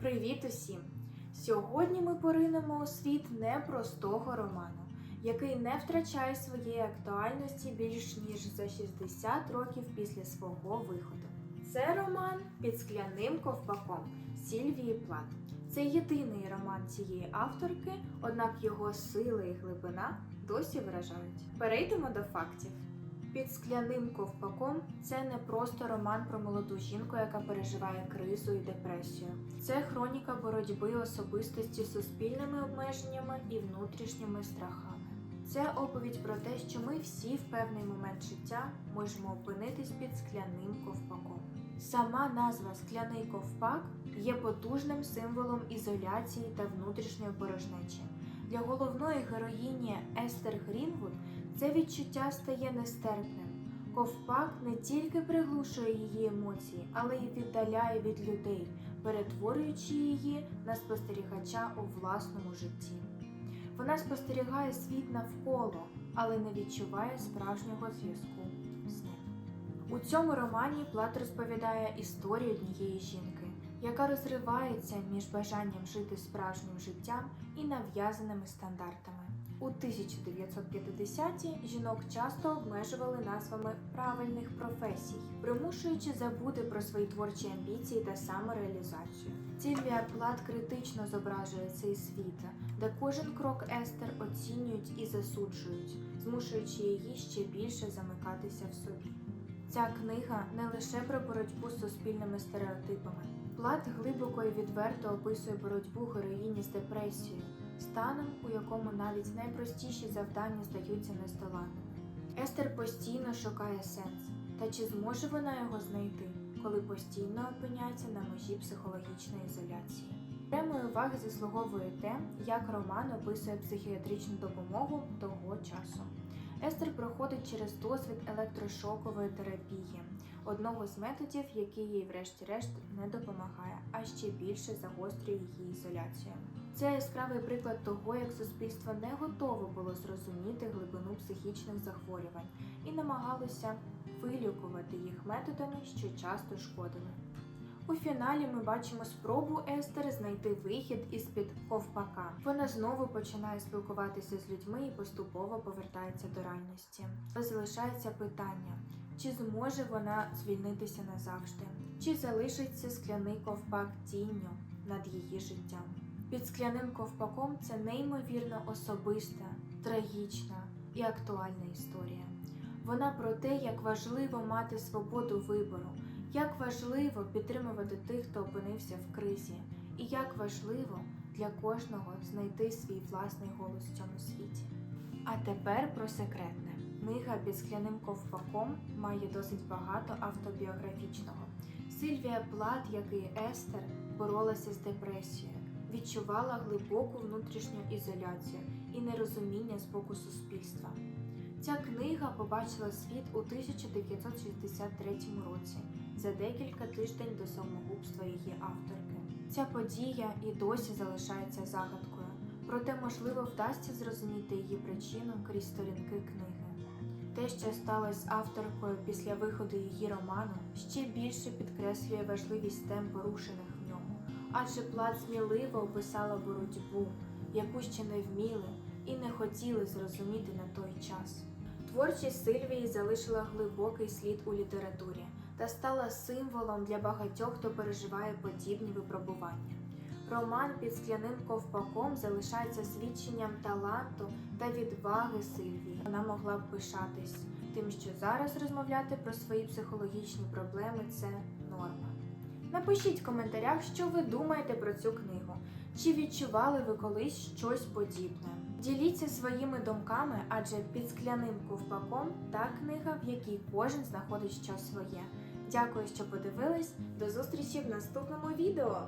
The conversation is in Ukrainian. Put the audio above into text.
Привіт усім! Сьогодні ми поринемо у світ непростого роману, який не втрачає своєї актуальності більш ніж за 60 років після свого виходу. Це роман під скляним ковпаком Сільвії Плат. Це єдиний роман цієї авторки, однак його сила і глибина досі вражають. Перейдемо до фактів. Під скляним ковпаком це не просто роман про молоду жінку, яка переживає кризу і депресію. Це хроніка боротьби особистості з суспільними обмеженнями і внутрішніми страхами. Це оповідь про те, що ми всі в певний момент життя можемо опинитись під скляним ковпаком. Сама назва скляний ковпак є потужним символом ізоляції та внутрішньої порожнечі. Для головної героїні Естер Грінвуд це відчуття стає нестерпним. Ковпак не тільки приглушує її емоції, але й віддаляє від людей, перетворюючи її на спостерігача у власному житті. Вона спостерігає світ навколо, але не відчуває справжнього зв'язку з ним. У цьому романі Плат розповідає історію однієї жінки, яка розривається між бажанням жити справжнім життям і нав'язаними стандартами. У 1950-ті жінок часто обмежували назвами правильних професій, примушуючи забути про свої творчі амбіції та самореалізацію. Сільвія Плат критично зображує цей світ, де кожен крок Естер оцінюють і засуджують, змушуючи її ще більше замикатися в собі. Ця книга не лише про боротьбу з суспільними стереотипами. Плат глибоко і відверто описує боротьбу героїні з депресією, станом, у якому навіть найпростіші завдання здаються нездоланними. Естер постійно шукає сенс, та чи зможе вона його знайти, коли постійно опиняється на межі психологічної ізоляції? Окремої уваги заслуговує те, як роман описує психіатричну допомогу того часу. Естер проходить через досвід електрошокової терапії, одного з методів, який їй, врешті-решт, не допомагає, а ще більше загострює її ізоляцію. Це яскравий приклад того, як суспільство не готове було зрозуміти глибину психічних захворювань і намагалося вилікувати їх методами, що часто шкодили. У фіналі ми бачимо спробу Естер знайти вихід із під ковпака. Вона знову починає спілкуватися з людьми і поступово повертається до реальності. Але залишається питання: чи зможе вона звільнитися назавжди, чи залишиться скляний ковпак тінню над її життям? Під скляним ковпаком це неймовірно особиста, трагічна і актуальна історія. Вона про те, як важливо мати свободу вибору. Як важливо підтримувати тих, хто опинився в кризі, і як важливо для кожного знайти свій власний голос в цьому світі. А тепер про секретне. Книга під скляним ковпаком має досить багато автобіографічного. Сильвія Плат, як і Естер, боролася з депресією, відчувала глибоку внутрішню ізоляцію і нерозуміння з боку суспільства. Ця книга побачила світ у 1963 році за декілька тиждень до самогубства її авторки. Ця подія і досі залишається загадкою, проте, можливо, вдасться зрозуміти її причину крізь сторінки книги. Те, що сталося з авторкою після виходу її роману, ще більше підкреслює важливість тем, порушених в ньому, адже плат сміливо описала боротьбу, яку ще не вміли і не хотіли зрозуміти на той час. Творчість Сильвії залишила глибокий слід у літературі та стала символом для багатьох, хто переживає подібні випробування. Роман під скляним ковпаком залишається свідченням таланту та відваги Сильвії. Вона могла б пишатись тим, що зараз розмовляти про свої психологічні проблеми це норма. Напишіть в коментарях, що ви думаєте про цю книгу, чи відчували ви колись щось подібне. Діліться своїми думками, адже під скляним ковпаком та книга, в якій кожен знаходить щось своє. Дякую, що подивились. До зустрічі в наступному відео!